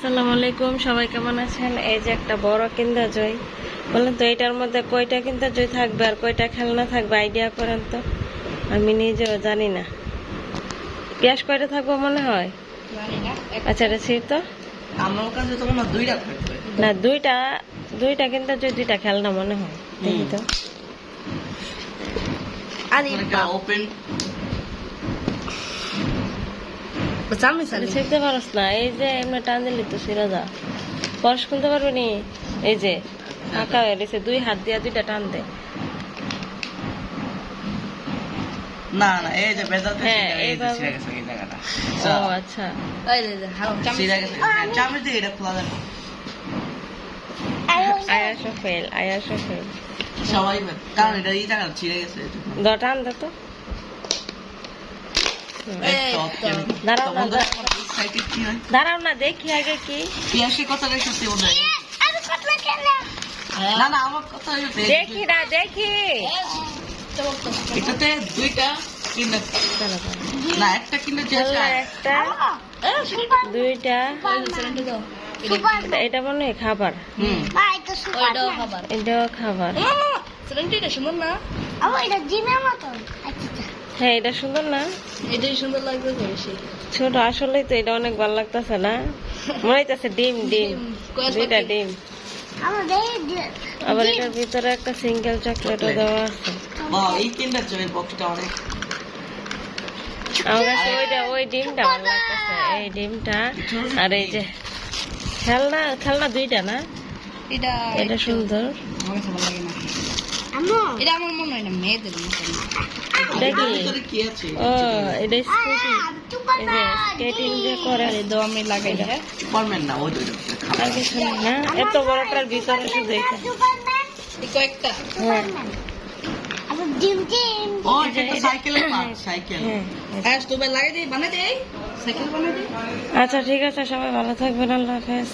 আসসালামু আলাইকুম সবাই কেমন আছেন? এই যে একটা বড় কিন্দা জয় বলেন তো এটার মধ্যে কয়টা কিন্দা জয় থাকবে আর কয়টা খেলনা থাকবে? আইডিয়া করেন তো। আমি নিজেও জানি না। পেঁয়াজ কয়টা থাকবে মনে হয়? আচ্ছা এটা ছিঁড় তো। আমার কাছে তো মনে দুইটা থাকবে। না দুইটা দুইটা কিন্দা জয় দুইটা খেলনা মনে হয়। দেখি তো। আরে ওপেন ছিঁড়তে পারস না এই যে এমনি টান দিলি তো ছিঁড়ে যা। পরশ খুলতে পারবি নি? এই যে ফাঁকা হয়ে গেছে দুই হাত দিয়া দুইটা টান দে। না না এই যে বেদাতে হ্যাঁ, এই যে। ছিঁড়ে গেছে এই জায়গাটা। ও আচ্ছা। ছিঁড়ে গেছে। হ্যাঁ, চামচ দিয়ে এটা খোলা যাবে। আয়াসও ফেল আয়াসও ফেল সবাই। কারণ এটা এই জায়গা ছিঁড়ে গেছে এটুকু। দটা দাঁড়াও না দেখি আগে কি। পিয়াসের কথা মনে হয়। না না আমার কথা দেখি না দেখি। এটাতে দুইটা কিনে চলো, চলো। না একটা কিনে একটা দুইটা। এটা- এটা মনে হয় খাবার। হুম। এটাও খাবার। হ্যাঁ এটা সুন্দর না? এটাই সুন্দর লাগবে বেশি। ছোট আসলেই তো এটা অনেক ভালো লাগতেছে না? মনে হইতেছে ডিম ডিম দুইটা ডিম। আবার এটার ভিতরে একটা সিঙ্গেল চকলেটও দেওয়া আছে। এই কিন্ডার জয়ের বক্সটা অনেক। আমার কাছে ওইটা ওই ডিমটা ভালো লাগতেছে এই ডিমটা। আর এই যে খেলনা খেলনা দুইটা না? এটা এটা সুন্দর। আমার কাছে ভালো লাগে না। এটা আমার মনে হয় না মেয়েদের মতো হ্যাঁ। না ওই দুইটা খাবার আর কিছু না এত বড়টার ভিতরে শুধু কয়েকটা। হ্যাঁ। আচ্ছা ঠিক আছে সবাই ভালো থাকবেন আল্লাহ হাফেজ।